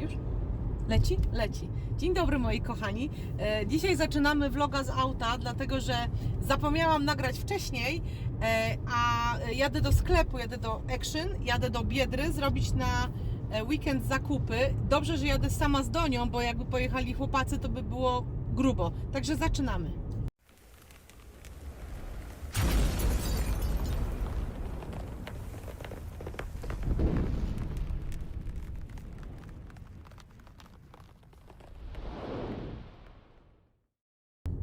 Już? Leci? Leci. Dzień dobry moi kochani. E, dzisiaj zaczynamy vloga z auta, dlatego że zapomniałam nagrać wcześniej, e, a jadę do sklepu, jadę do Action, jadę do Biedry zrobić na e, weekend zakupy. Dobrze, że jadę sama z Donią, bo jakby pojechali chłopacy, to by było grubo. Także zaczynamy.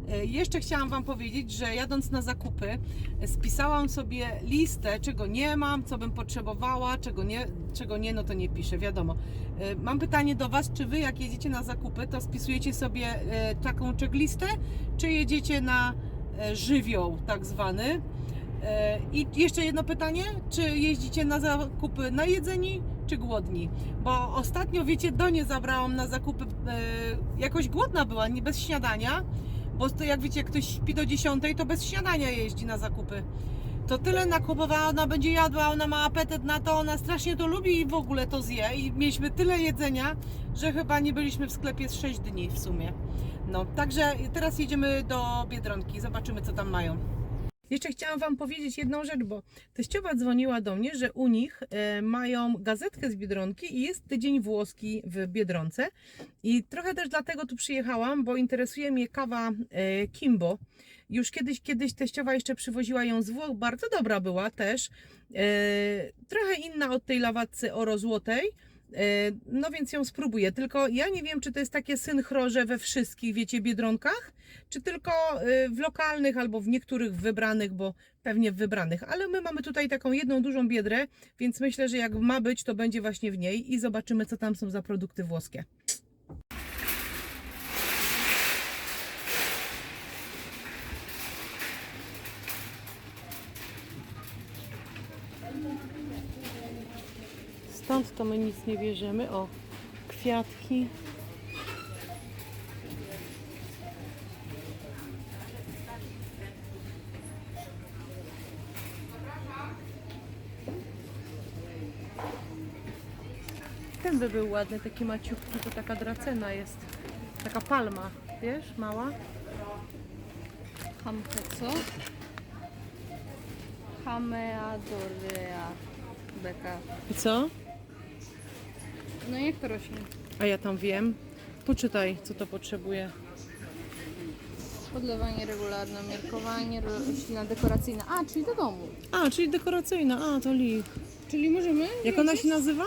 E, Jeszcze chciałam Wam powiedzieć, że jadąc na zakupy, spisałam sobie listę, czego nie mam, co bym potrzebowała, czego nie, czego nie, no to nie piszę, wiadomo. E, Mam pytanie do Was, czy Wy jak jedziecie na zakupy, to spisujecie sobie e, taką checklistę, czy jedziecie na e, żywioł tak zwany? I jeszcze jedno pytanie, czy jeździcie na zakupy najedzeni, czy głodni? Bo ostatnio, wiecie, Donię zabrałam na zakupy, jakoś głodna była, nie bez śniadania, bo to jak wiecie, jak ktoś śpi do 10, to bez śniadania jeździ na zakupy. To tyle nakupowała, ona będzie jadła, ona ma apetyt na to, ona strasznie to lubi i w ogóle to zje. I mieliśmy tyle jedzenia, że chyba nie byliśmy w sklepie z 6 dni w sumie. No, także teraz jedziemy do Biedronki, zobaczymy co tam mają. Jeszcze chciałam Wam powiedzieć jedną rzecz, bo teściowa dzwoniła do mnie, że u nich e, mają gazetkę z Biedronki i jest tydzień włoski w Biedronce. I trochę też dlatego tu przyjechałam, bo interesuje mnie kawa e, Kimbo. Już kiedyś, kiedyś teściowa jeszcze przywoziła ją z Włoch, bardzo dobra była też. E, trochę inna od tej lawatcy oro złotej. E, No więc ją spróbuję, tylko ja nie wiem, czy to jest takie synchro, że we wszystkich, wiecie, biedronkach, czy tylko e, w lokalnych albo w niektórych wybranych, bo pewnie w wybranych, ale my mamy tutaj taką jedną dużą biedrę, więc myślę, że jak ma być, to będzie właśnie w niej i zobaczymy, co tam są za produkty włoskie. Stąd to my nic nie bierzemy. O, kwiatki. Ten by był ładny, taki maciutki, to taka dracena jest. Taka palma, wiesz, mała. Hamkę co? Hameadorea beka. I co? No jak to rośnie? A ja tam wiem. Poczytaj, co to potrzebuje. Podlewanie regularne, miarkowanie, roślina dekoracyjna. A, czyli do domu. A, czyli dekoracyjna. A, to lich. Czyli możemy? Jak ona się nazywa?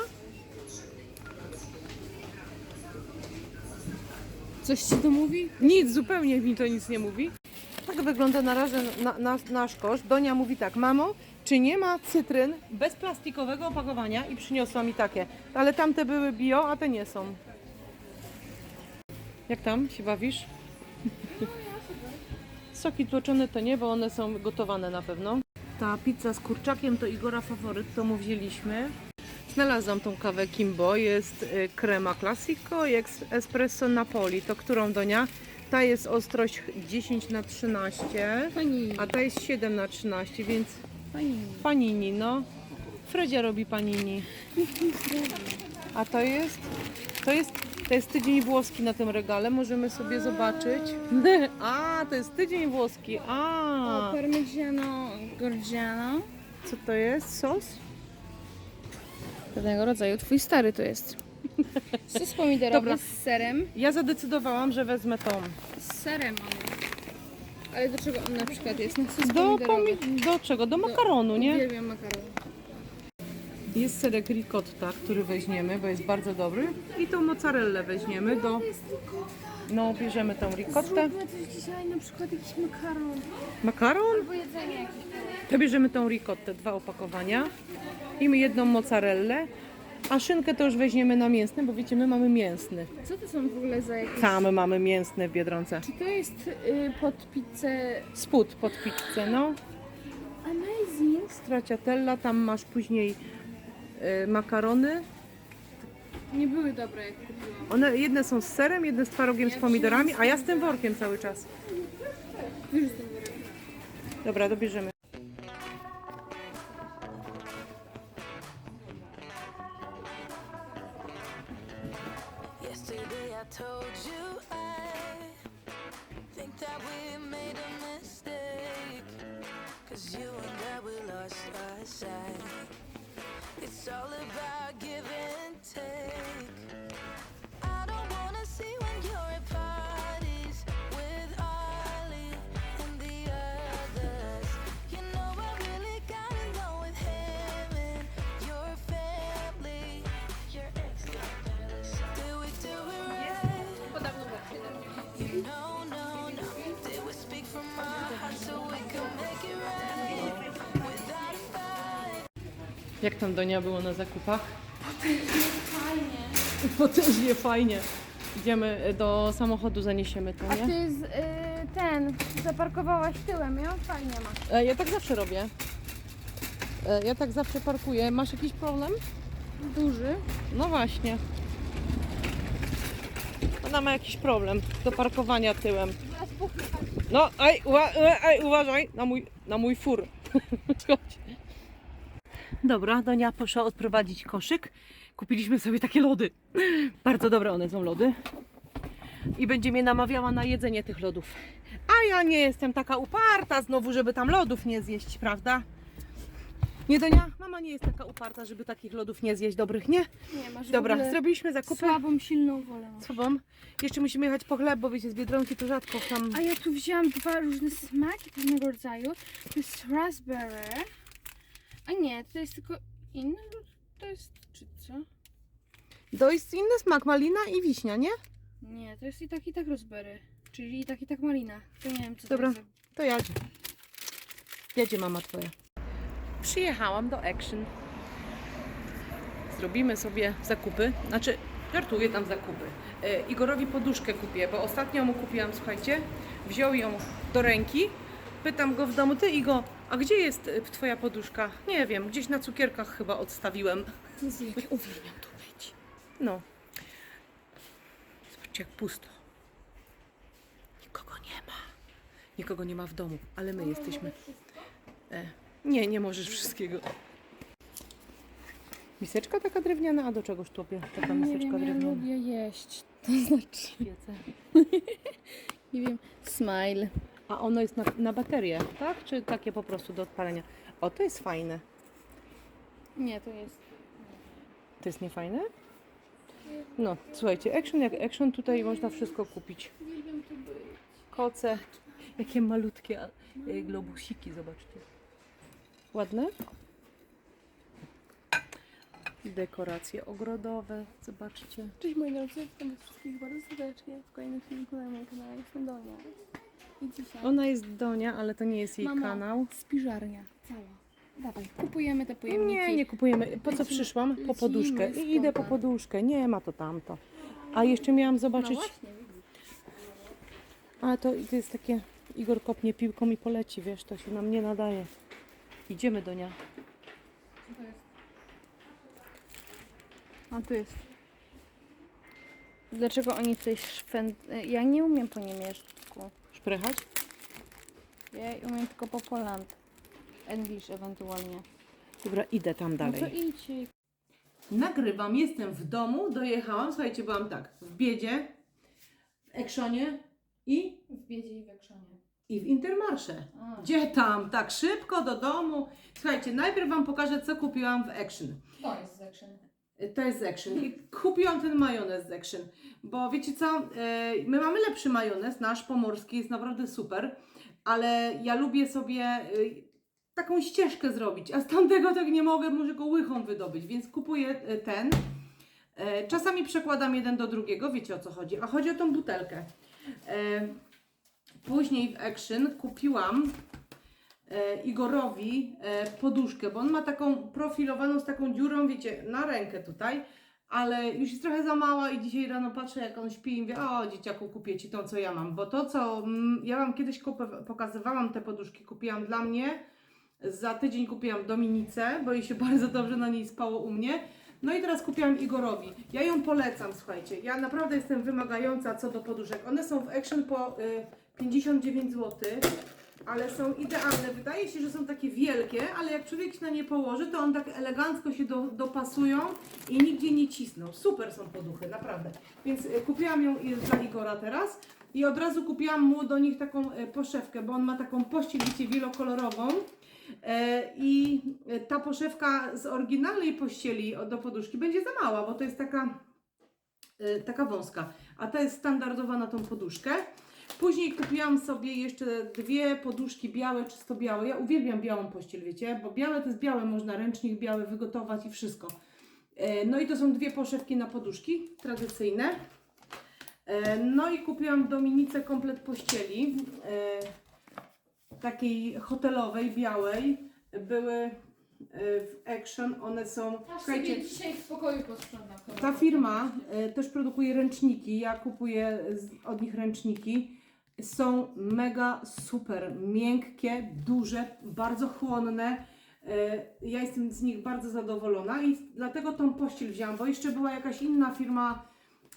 Coś ci to mówi? Nic, zupełnie mi to nic nie mówi. Tak wygląda na razie na, na, nasz koszt. Donia mówi tak, mamo, czy nie ma cytryn bez plastikowego opakowania? I przyniosła mi takie. Ale tamte były bio, a te nie są. Jak tam się bawisz? Soki tłoczone to nie, bo one są gotowane na pewno. Ta pizza z kurczakiem to Igora faworyt, to mu wzięliśmy. Znalazłam tą kawę Kimbo, jest y, crema classico i espresso Napoli. To którą Donia? Ta jest ostrość 10 na 13, Pani. a ta jest 7 na 13, więc Pani. panini, no. Fredzia robi panini. A to jest? To jest, to jest tydzień włoski na tym regale, możemy sobie zobaczyć. A, to jest tydzień włoski. O, A, parmigiano gorgiano. co to jest? Sos? Pewnego rodzaju. Twój stary to jest. Sos pomidorowy Dobra. z serem. Ja zadecydowałam, że wezmę tą. Z serem mamy. Ale do czego on na przykład jest? No, sos Do, pomidorowy. pomi- do czego? Do makaronu, nie? Uwielbiam makaron. Jest serek ricotta, który weźmiemy, bo jest bardzo dobry. I tą mozzarellę weźmiemy do... No, bierzemy tą ricottę. Zróbmy coś dzisiaj, na przykład jakiś makaron. Makaron? Albo jedzenie jakieś. To bierzemy tą ricottę, dwa opakowania. I jedną mozzarellę. A szynkę to już weźmiemy na mięsny, bo wiecie, my mamy mięsny. Co to są w ogóle za jakieś... Tam mamy mięsny w Biedronce. Czy to jest y, pod pizzę Spód pod pizzę, no. Amazing? Stracciatella, tam masz później y, makarony. Nie były dobre jak kupiłam. One jedne są z serem, jedne z twarogiem z pomidorami, a ja z tym workiem cały czas. Już to dobre. Dobra, dobierzemy. I told you I think that we made a mistake. Cause you and I, we lost our sight. It's all about give Jak tam Donia było na zakupach? Fajnie. Potężnie fajnie. Idziemy e, do samochodu, zaniesiemy to, A nie? ty z, y, ten, zaparkowałaś tyłem, ja fajnie ma. E, Ja tak zawsze robię. E, Ja tak zawsze parkuję. Masz jakiś problem? Duży. No właśnie. Ona ma jakiś problem do parkowania tyłem. No, aj, uwa, e, aj uważaj na mój, na mój fur. Chodź. Dobra, Donia poszła odprowadzić koszyk. Kupiliśmy sobie takie lody. Bardzo dobre one są lody. I będzie mnie namawiała na jedzenie tych lodów. A ja nie jestem taka uparta znowu, żeby tam lodów nie zjeść, prawda? Nie, Donia? Mama nie jest taka uparta, żeby takich lodów nie zjeść dobrych, nie? Nie, masz Dobra, zrobiliśmy zakupy. słabą, silną wolę. masz. Wam? Jeszcze musimy jechać po chleb, bo wiecie, z Biedronki to rzadko tam... A ja tu wzięłam dwa różne smaki pewnego rodzaju. To jest raspberry. A nie, to jest tylko inny. To jest, czy co? To jest inny smak, malina i wiśnia, nie? Nie, to jest i tak i tak raspberry. Czyli i tak i tak malina. To nie wiem co Dobra. to jest. To jadzie. Jedzie mama twoja. Przyjechałam do Action. Zrobimy sobie zakupy. Znaczy, żartuję tam zakupy. E, Igorowi poduszkę kupię, bo ostatnio mu kupiłam, słuchajcie, wziął ją do ręki. Pytam go w domu, ty Igo, a gdzie jest e, twoja poduszka? Nie wiem, gdzieś na cukierkach chyba odstawiłem. Uwielbiam tu być. No. Zobaczcie, jak pusto. Nikogo nie ma. Nikogo nie ma w domu, ale my jesteśmy. E, nie, nie możesz wszystkiego. Miseczka taka drewniana, a do czegoś tłopie taka Nie miseczka wiem, ja drewniana? lubię jeść. To znaczy, nie wiem, smile. A ono jest na, na baterię, tak? Czy takie po prostu do odpalenia? O, to jest fajne. Nie, to jest. To jest niefajne? No, słuchajcie, action jak action, tutaj można wszystko kupić. Uwielbiam tu być. Koce. Jakie malutkie e, globusiki, zobaczcie. Ładne? Dekoracje ogrodowe, zobaczcie. Cześć moi drodzy, witam was wszystkich bardzo serdecznie w kolejnym filmiku na moim kanale. Jestem Donia. I dzisiaj Ona jest Donia, ale to nie jest jej Mama. kanał. spiżarnia cała. Dawaj, kupujemy te pojemniki. Nie, nie kupujemy. Po co Lecimy- przyszłam? Po lecimy poduszkę. I idę po poduszkę. Nie ma to tamto. A jeszcze miałam No zobaczyć. właśnie, widzisz. A to, to jest takie. Igor kopnie piłką i poleci, wiesz, to się nam nie nadaje. Idziemy. Co to jest? A tu jest. Dlaczego oni tutaj szwend... Ja nie umiem po niemiecku. Szprychać? Ja umiem tylko po poland. English ewentualnie. Dobra, idę tam dalej. No to idźcie. Nagrywam, jestem w domu, dojechałam. Słuchajcie, byłam tak, w biedzie, w Ekszonie i, W biedzie i w ekranie. i w Intermarsze. A, Gdzie tam? Tak szybko do domu. Słuchajcie, najpierw Wam pokażę, co kupiłam w Action. to jest z action. To jest z Action. I kupiłam ten majonez z Action. Bo wiecie co, e, my mamy lepszy majonez, nasz pomorski jest naprawdę super, ale ja lubię sobie e, taką ścieżkę zrobić, a z tamtego tak nie mogę, muszę go łychą wydobyć, więc kupuję e, ten. Czasami przekładam jeden do drugiego, wiecie o co chodzi, a chodzi o tą butelkę. Później w Action kupiłam Igorowi e, poduszkę, bo on ma taką profilowaną z taką dziurą, wiecie, na rękę tutaj, ale już jest trochę za mała i dzisiaj rano patrzę jak on śpi i mówię, o dzieciaku kupię Ci to, co ja mam, bo to, co mm, ja Wam kiedyś pokazywałam te poduszki, kupiłam dla mnie, za tydzień kupiłam Dominice, bo jej się bardzo dobrze na niej spało u mnie, no i teraz kupiłam Igorowi. Ja ją polecam, słuchajcie, ja naprawdę jestem wymagająca co do poduszek. One są w Action po y, 59 zł. Ale są idealne. Wydaje się, że są takie wielkie, ale jak człowiek się na nie położy, to on tak elegancko się do, dopasują i nigdzie nie cisną. Super są poduchy, naprawdę. Więc e, kupiłam ją dla Igora teraz i od razu kupiłam mu do nich taką e, poszewkę, bo on ma taką pościel, wiecie, wielokolorową. E, I ta poszewka z oryginalnej pościeli do poduszki będzie za mała, bo to jest taka, taka wąska, a ta jest standardowa na tą poduszkę. Później kupiłam sobie jeszcze dwie poduszki białe, czysto białe. Ja uwielbiam białą pościel, wiecie, bo białe to jest białe, można ręcznik biały wygotować i wszystko. E, No i to są dwie poszewki na poduszki, tradycyjne. E, No i kupiłam Dominice komplet pościeli, e, takiej hotelowej, białej. Były w Action, one są, Aż sobie dzisiaj w pokoju posprzątam. ta firma też produkuje ręczniki. Ja kupuję od nich ręczniki. Są mega super, miękkie, duże, bardzo chłonne. E, Ja jestem z nich bardzo zadowolona i dlatego tą pościel wzięłam, bo jeszcze była jakaś inna firma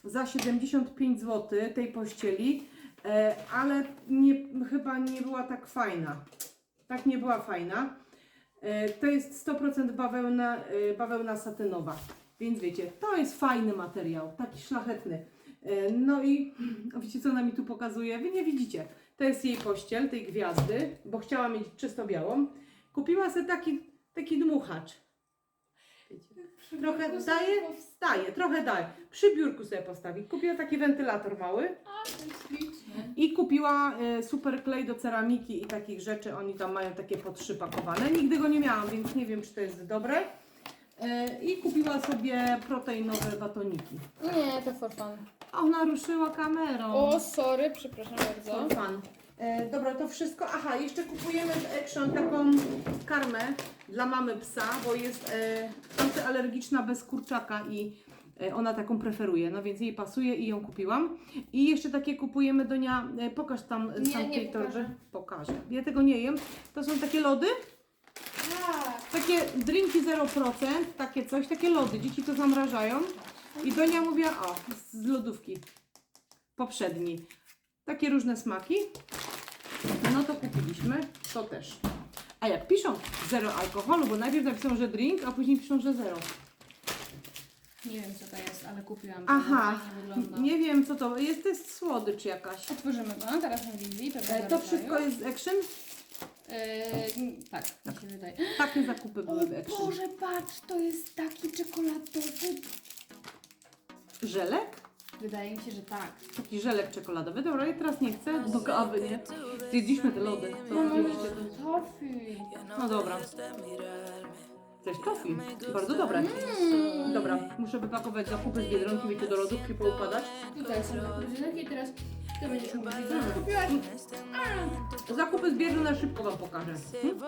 za 75 zł tej pościeli, e, ale nie, chyba nie była tak fajna. Tak nie była fajna. E, To jest 100% bawełna, bawełna satynowa. Więc wiecie, to jest fajny materiał, taki szlachetny. E, No i wiecie, co ona mi tu pokazuje? Wy nie widzicie. To jest jej pościel, tej gwiazdy, bo chciała mieć czysto białą. Kupiła sobie taki, taki dmuchacz. Wiecie, Trochę daje, daje, trochę daje. Przy biurku sobie postawi. Kupiła taki wentylator mały. A, to jest śliczne. I kupiła e, super klej do ceramiki i takich rzeczy. Oni tam mają takie po trzy pakowane. Nigdy go nie miałam, więc nie wiem, czy to jest dobre. E, I kupiła sobie proteinowe batoniki. Nie, to for fun. Ona ruszyła kamerą. O, sorry, przepraszam bardzo. For fun. E, dobra, to wszystko. Aha, jeszcze kupujemy w Action taką karmę dla mamy psa, bo jest e, antyalergiczna bez kurczaka i e, ona taką preferuje, no więc jej pasuje i ją kupiłam. I jeszcze takie kupujemy do nia, e, pokaż tam e, Nie, sam nie tej torby. pokażę. Pokażę. Ja tego nie jem. To są takie lody, Tak. takie drinki 0%, takie coś, takie lody. Dzieci to zamrażają. I do nia mówię, o, z lodówki poprzedniej. Takie różne smaki. No to kupiliśmy, to też. A jak piszą zero alkoholu, bo najpierw napiszą, że drink, a później piszą, że zero. Nie wiem co to jest, ale kupiłam. Aha, Fajnie wygląda. nie wiem co to jest, to jest słodycz jakaś. Otworzymy go teraz na wizji. E, to wszystko jest z Action? E, tak, mi się wydaje. Takie zakupy były w Action. Boże, patrz, to jest taki czekoladowy. Żelek? Wydaje mi się, że tak. Taki żelek czekoladowy. Dobra, ja teraz nie chcę, do kawy, nie? Zjedliśmy te lody. Co No, oczywiście. tofi. No dobra. Chcesz tofi? Bardzo dobre. Mm. Dobra, muszę wypakować zakupy z Biedronki, wiecie, do lodówki poukładać. Tutaj są rodzynek i teraz Kupiłaś. Hmm. Zakupy z na szybko wam pokażę. Hmm?